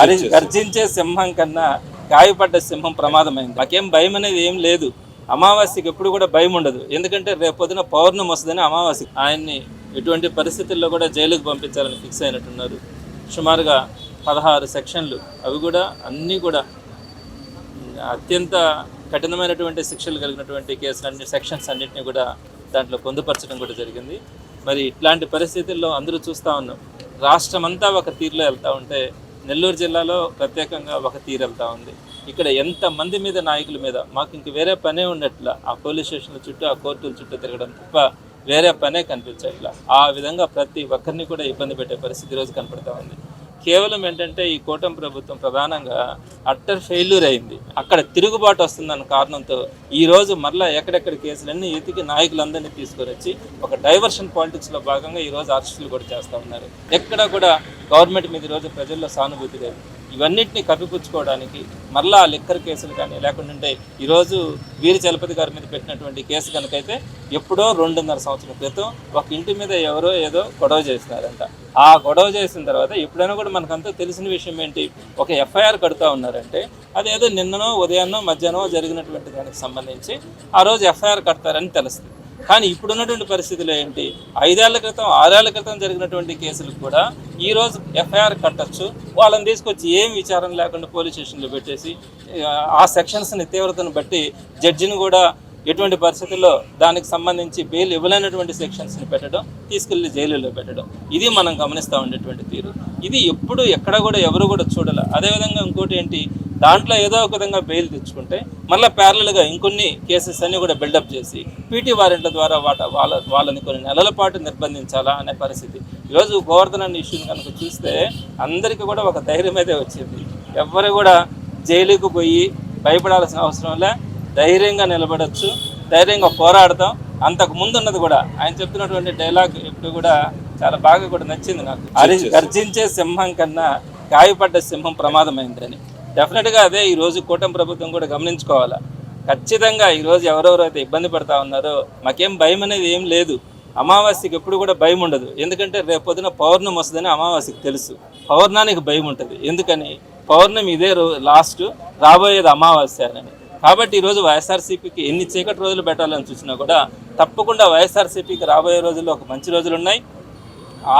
అరి గర్జించే సింహం కన్నా గాయపడ్డ సింహం ప్రమాదమైంది. నాకేం భయం అనేది ఏం లేదు. అమావాస్యకి ఎప్పుడు కూడా భయం ఉండదు. ఎందుకంటే రేపు పొద్దున పౌర్ణమి వస్తుందని అమావాస్య. ఆయన్ని ఎటువంటి పరిస్థితుల్లో కూడా జైలుకు పంపించాలని ఫిక్స్ అయినట్టున్నారు. సుమారుగా పదహారు సెక్షన్లు. అవి కూడా అన్నీ కూడా అత్యంత కఠినమైనటువంటి శిక్షలు కలిగినటువంటి కేసులు అన్ని సెక్షన్స్ అన్నింటినీ కూడా దాంట్లో పొందుపరచడం కూడా జరిగింది. మరి ఇట్లాంటి పరిస్థితుల్లో అందరూ చూస్తూ ఉన్నాం. రాష్ట్రమంతా ఒక తీరులో వెళ్తూ ఉంటే నెల్లూరు జిల్లాలో ప్రత్యేకంగా ఒక తీరెళ్తా ఉంది. ఇక్కడ ఎంతమంది మీద నాయకుల మీద మాకు ఇంక వేరే పనే ఉన్నట్లు ఆ పోలీస్ స్టేషన్ల చుట్టూ ఆ కోర్టుల చుట్టూ తిరగడం తప్ప వేరే పనే కనిపించట్లా. ఆ విధంగా ప్రతి ఒక్కరిని కూడా ఇబ్బంది పెట్టే పరిస్థితి ఈరోజు కనపడతా ఉంది. కేవలం ఏంటంటే ఈ కూటమి ప్రభుత్వం ప్రధానంగా అట్టర్ ఫెయిల్యూర్ అయింది. అక్కడ తిరుగుబాటు వస్తుందన్న కారణంతో ఈ రోజు మరలా ఎక్కడెక్కడ కేసులన్నీ ఎతికి నాయకులందరినీ తీసుకొని వచ్చి ఒక డైవర్షన్ పాలిటిక్స్లో భాగంగా ఈరోజు అరెస్టులు కూడా చేస్తూ ఉన్నారు. ఎక్కడ కూడా గవర్నమెంట్ మీద ఈరోజు ప్రజల్లో సానుభూతి లేదు. ఇవన్నిటిని కప్పిపుచ్చుకోవడానికి మరలా ఆ లిక్కర్ కేసులు కానీ లేకుంటే ఈరోజు వీరి చలపతి గారి మీద పెట్టినటువంటి కేసు కనుకైతే ఎప్పుడో రెండున్నర సంవత్సరం క్రితం ఒక ఇంటి మీద ఎవరో ఏదో గొడవ చేసినారంట ఆ గొడవ చేసిన తర్వాత ఎప్పుడైనా కూడా మనకంతా తెలిసిన విషయం ఏంటి? ఒక ఎఫ్ఐఆర్ కడుతూ ఉన్నారంటే అదేదో నిన్ననో ఉదయాన్నో మధ్యాహ్నమో జరిగినటువంటి దానికి సంబంధించి ఆ రోజు ఎఫ్ఐఆర్ కడతారని తెలుస్తుంది. కానీ ఇప్పుడున్నటువంటి పరిస్థితులు ఏంటి? ఐదేళ్ళ క్రితం ఆరేళ్ళ క్రితం జరిగినటువంటి కేసులకు కూడా ఈరోజు ఎఫ్ఐఆర్ కట్టచ్చు. వాళ్ళని తీసుకొచ్చి ఏం విచారం లేకుండా పోలీస్ స్టేషన్లో పెట్టేసి ఆ, ఆ సెక్షన్స్ని తీవ్రతను బట్టి జడ్జిని కూడా ఎటువంటి పరిస్థితుల్లో దానికి సంబంధించి బెయిల్ ఇవ్వలేనటువంటి సెక్షన్స్ని పెట్టడం తీసుకెళ్ళి జైలులో పెట్టడం. ఇది మనం గమనిస్తూ ఉండేటువంటి తీరు. ఇది ఎప్పుడు ఎక్కడ కూడా ఎవరు కూడా చూడాలి. అదేవిధంగా ఇంకోటి ఏంటి? దాంట్లో ఏదో ఒక విధంగా బెయిల్ తెచ్చుకుంటే మళ్ళీ ప్యారలల్గా ఇంకొన్ని కేసెస్ అన్ని కూడా బిల్డప్ చేసి పీటీ వారెంట్ల ద్వారా వాట వాళ్ళ వాళ్ళని కొన్ని నెలల పాటు నిర్బంధించాలా అనే పరిస్థితి. ఈరోజు గోవర్ధన్ అనే ఇష్యూని కనుక చూస్తే అందరికీ కూడా ఒక ధైర్యం అయితే వచ్చింది. ఎవ్వరు కూడా జైలుకు పోయి భయపడాల్సిన అవసరం లే. ధైర్యంగా నిలబడొచ్చు. ధైర్యంగా పోరాడతాం. అంతకు ముందు ఉన్నది కూడా ఆయన చెప్తున్నటువంటి డైలాగ్ ఇప్పుడు కూడా చాలా బాగా కూడా నచ్చింది నాకు. గర్జించే సింహం కన్నా గాయపడ్డ సింహం ప్రమాదమైందని. డెఫినెట్గా అదే ఈ రోజు కూటమి ప్రభుత్వం కూడా గమనించుకోవాలా. ఖచ్చితంగా ఈరోజు ఎవరెవరైతే ఇబ్బంది పడతా ఉన్నారో మాకేం భయం అనేది ఏం లేదు. అమావాస్యకి ఎప్పుడు కూడా భయం ఉండదు. ఎందుకంటే రేపు పొద్దున పౌర్ణమి వస్తుందని అమావాస్యకి తెలుసు. పౌర్ణానికి భయం ఉంటుంది. ఎందుకని? పౌర్ణమి ఇదే లాస్ట్ రాబోయేది అమావాస్య అని. కాబట్టి ఈరోజు వైఎస్ఆర్సీపీకి ఎన్ని చీకటి రోజులు పెట్టాలని చూసినా కూడా తప్పకుండా వైఎస్ఆర్సీపీకి రాబోయే రోజుల్లో ఒక మంచి రోజులు ఉన్నాయి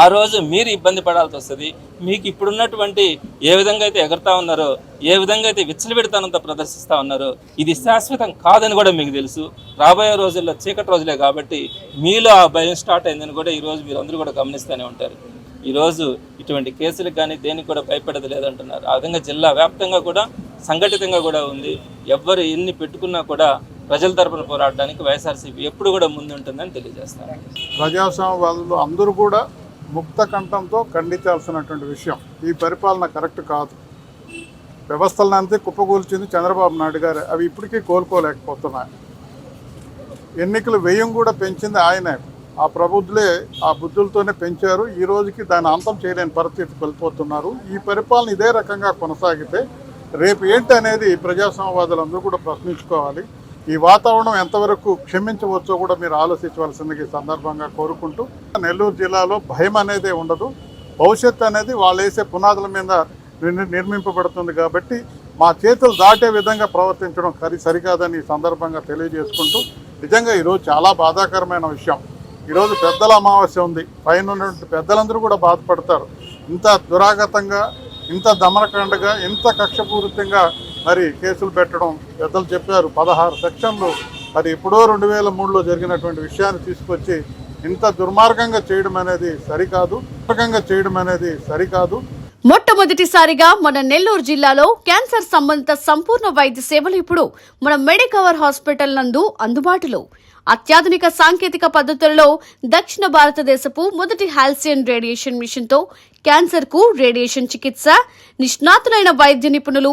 ఆ రోజు మీరు ఇబ్బంది పడాల్సి వస్తుంది. మీకు ఇప్పుడున్నటువంటి ఏ విధంగా అయితే ఎగురుతా ఉన్నారో ఏ విధంగా అయితే విచ్చలబెడతానంత ప్రదర్శిస్తూ ఉన్నారో ఇది శాశ్వతం కాదని కూడా మీకు తెలుసు. రాబోయే రోజుల్లో చీకటి రోజులే కాబట్టి మీలో ఆ భయం స్టార్ట్ అయిందని కూడా ఈరోజు మీరు అందరూ కూడా గమనిస్తూనే ఉంటారు. ఈరోజు ఇటువంటి కేసులకు కానీ దేనికి కూడా భయపడదు లేదంటున్నారు. ఆ విధంగా జిల్లా వ్యాప్తంగా కూడా సంఘటితంగా కూడా ఉంది. ఎవ్వరు ఎన్ని పెట్టుకున్నా కూడా ప్రజల తరపున పోరాడడానికి వైఎస్ఆర్సీపీ ఎప్పుడు కూడా ముందుంటుందని తెలియజేస్తారు ప్రజాస్వామ్యవాదులు అందరూ కూడా ముక్త కంఠంతో ఖండించాల్సినటువంటి విషయం. ఈ పరిపాలన కరెక్ట్ కాదు. వ్యవస్థలను అంతే కుప్పకూల్చింది చంద్రబాబు నాయుడు గారు. అవి ఇప్పటికీ కోలుకోలేకపోతున్నాయి. ఎన్నికలు వ్యయం కూడా పెంచింది ఆయనే. ఆ ప్రబుద్ధులే ఆ బుద్ధులతోనే పెంచారు. ఈ రోజుకి దాని అంతం చేయలేని పరిస్థితి కోల్పోతున్నారు. ఈ పరిపాలన ఇదే రకంగా కొనసాగితే రేపు ఏంటి అనేది ప్రజాస్వామ్యవాదులందరూ కూడా ప్రశ్నించుకోవాలి. ఈ వాతావరణం ఎంతవరకు క్షమించవచ్చో కూడా మీరు ఆలోచించవలసింది ఈ సందర్భంగా కోరుకుంటూ నెల్లూరు జిల్లాలో భయం అనేది ఉండదు. భవిష్యత్తు అనేది వాళ్ళు వేసే పునాదుల మీద నిర్మింపబడుతుంది కాబట్టి మా చేతులు దాటే విధంగా ప్రవర్తించడం సరి సరికాదని ఈ సందర్భంగా తెలియజేసుకుంటూ నిజంగా ఈరోజు చాలా బాధాకరమైన విషయం. ఈరోజు పెద్దల అమావాస్య ఉంది. పైన ఉన్నటువంటి పెద్దలందరూ కూడా బాధపడతారు. ఇంత దురాగతంగా ఇంత దమనకాండగా ఇంత కక్షపూరితంగా మరి కేసులు పెట్టడం పెద్దలు చెప్పారు. పదహారు సెక్షన్లు. మరి ఎప్పుడో రెండు వేల మూడులో జరిగినటువంటి విషయాన్ని తీసుకొచ్చి ఇంత దుర్మార్గంగా చేయడం అనేది సరికాదు. దుర్మార్గంగా చేయడం అనేది సరికాదు. మొట్టమొదటిసారిగా మన నెల్లూరు జిల్లాలో క్యాన్సర్ సంబంధిత సంపూర్ణ వైద్య సేవలు ఇప్పుడు మన మెడికవర్ హాస్పిటల్ నందు అందుబాటులో. అత్యాధునిక సాంకేతిక పద్ధతులలో దక్షిణ భారతదేశపు మొదటి హాల్సియన్ రేడియేషన్ మిషన్తో క్యాన్సర్కు రేడియేషన్ చికిత్స నిష్ణాతులైన వైద్య నిపుణులు